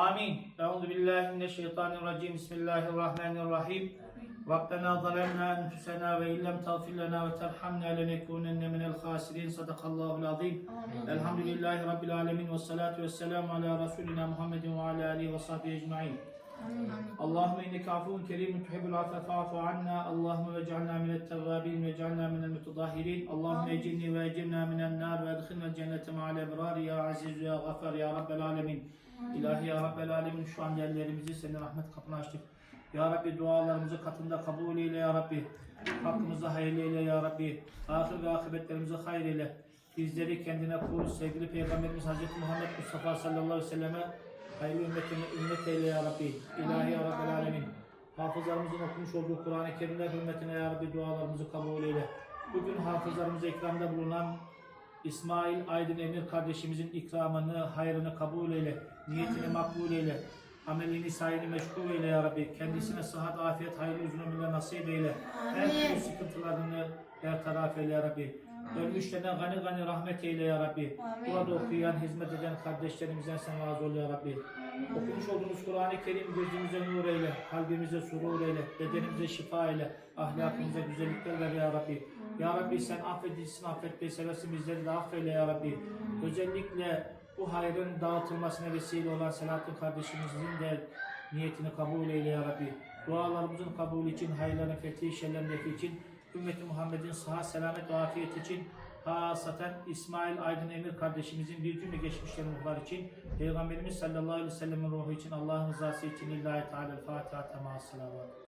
Amin. Euzu billahi mineşşeytanirracim. Bismillahirrahmanirrahim. Rabbena zalemna enfusena ve illem tağfir lena ve terhamna lenekunenne minel hasirin. Sadakallahul azim. Elhamdülillahi rabbil alamin ve salatu vesselam ala rasulina Muhammedin ve ala alihi ve sahbihi ecmaîn. Allahümme inneke afun kerimun tuhibbul affe fa'fu anna. Allahümme ve tevvabin ve cealna minel mutadahirin. Allahümme ecinni ve ecinna minel nar ve edhilna cennete ma'al ebrar ya aziz ya gafar ya rabbel alemin. İlahi ya rabbel alemin şu an yerlerimizi senin rahmet kapını açtık. Ya Rabbi dualarımızı katında kabul eyle ya Rabbi. Hakkımızı hayırlı eyle ya Rabbi. Ahir ve akıbetlerimizi hayır eyle. Bizleri kendine kul, sevgili Peygamberimiz Hazreti Muhammed Mustafa sallallahu aleyhi ve selleme hayırlı ümmetine ümmet eyle ya Rabbi. İlahi ya Rabbel alemin. Hafızlarımızın okumuş olduğu Kur'an-ı Kerimler hürmetine ya Rabbi dualarımızı kabul eyle. Bugün hafızlarımıza ikramda bulunan İsmail Aydın Emir kardeşimizin ikramını, hayrını kabul eyle. Niyetini makbul eyle. Amelini sayını meşgul eyle ya Rabbi. Kendisine sıhhat, afiyet, hayırlı uzun ömürler nasip eyle. Her türlü sıkıntılarını bertaraf eyle ya Rabbi. Ölmüşlerine gani gani rahmet eyle ya Rabbi. Burada okuyan, hizmet eden kardeşlerimizden sen razı ol ya Rabbi. Okumuş Kur'an-ı Kerim gözümüze nur eyle, kalbimize surur eyle, bedenimize şifa eyle, ahlakımıza güzellikler ver ya Rabbi. Ya Rabbi sen affedicisin, affetmeyi seversin, bizleri de affeyle ya Rabbi. Özellikle bu hayrın dağıtılmasına vesile olan Selahattin kardeşimizin de niyetini kabul eyle ya Rabbi. Dualarımızın kabulü için, hayırların fethi, şerlerin için, ümmeti Muhammed'in sıhhat, selamet ve afiyet için, hasaten İsmail Aydın Emir kardeşimizin bir cümle geçmişlerin ruhları için, Peygamberimiz sallallahu aleyhi ve sellem'in ruhu için, Allah'ın rızası için, İllahi Teala, Fatiha, Temas, Selavat.